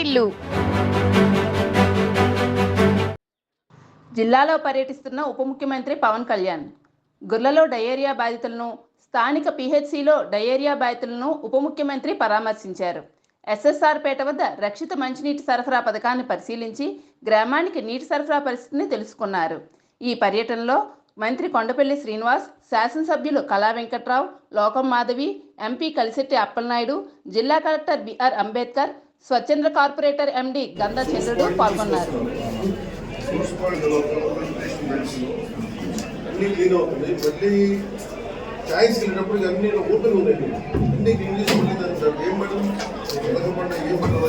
వాటిల్లు జిల్లాలో పర్యటిస్తున్న ఉప ముఖ్యమంత్రి పవన్ కళ్యాణ్. గుర్లలో డయేరియా బాధితులను స్థానిక పిహెచ్సిలో డయేరియా బాధితులను ఉప ముఖ్యమంత్రి పరామర్శించారు. ఎస్ఎస్ఆర్ పేట వద్ద రక్షిత మంచినీటి సరఫరా పథకాన్ని పరిశీలించి గ్రామానికి నీటి సరఫరా పరిస్థితిని తెలుసుకున్నారు. ఈ పర్యటనలో మంత్రి కొండపల్లి శ్రీనివాస్ శాసనసభ్యులు కళా వెంకట్రావు లోకం మాధవి ఎంపీ కలిశెట్టి అప్పలనాయుడు జిల్లా కలెక్టర్ బిఆర్ అంబేద్కర్ స్వచ్ఛంద్ర కార్పొరేటర్ ఎండి గంధ చంద్రుడు పాల్గొన్నారు. మున్సిపల్ డెవలప్మెంట్ వెళ్ళినప్పుడు అన్ని ఓపెన్ ఉన్నాయి అన్ని ఏం పడదు ఏం పడదు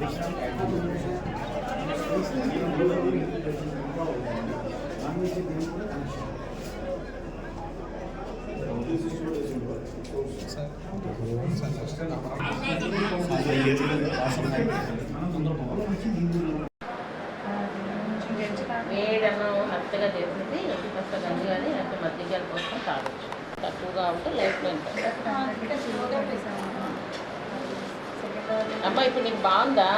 ఇక్కడ హత్తగా డెవలప్మెంట్ తెచ్చుకొని వేడన్నం మెత్తగా చేసేసి కాస్త గంజి కానీ లేకపోతే మజ్జిగ కోసం తాగొచ్చు. తక్కువగా ఉంటే లైఫ్లో అమ్మా ఇప్పుడు నీకు బాగుందా?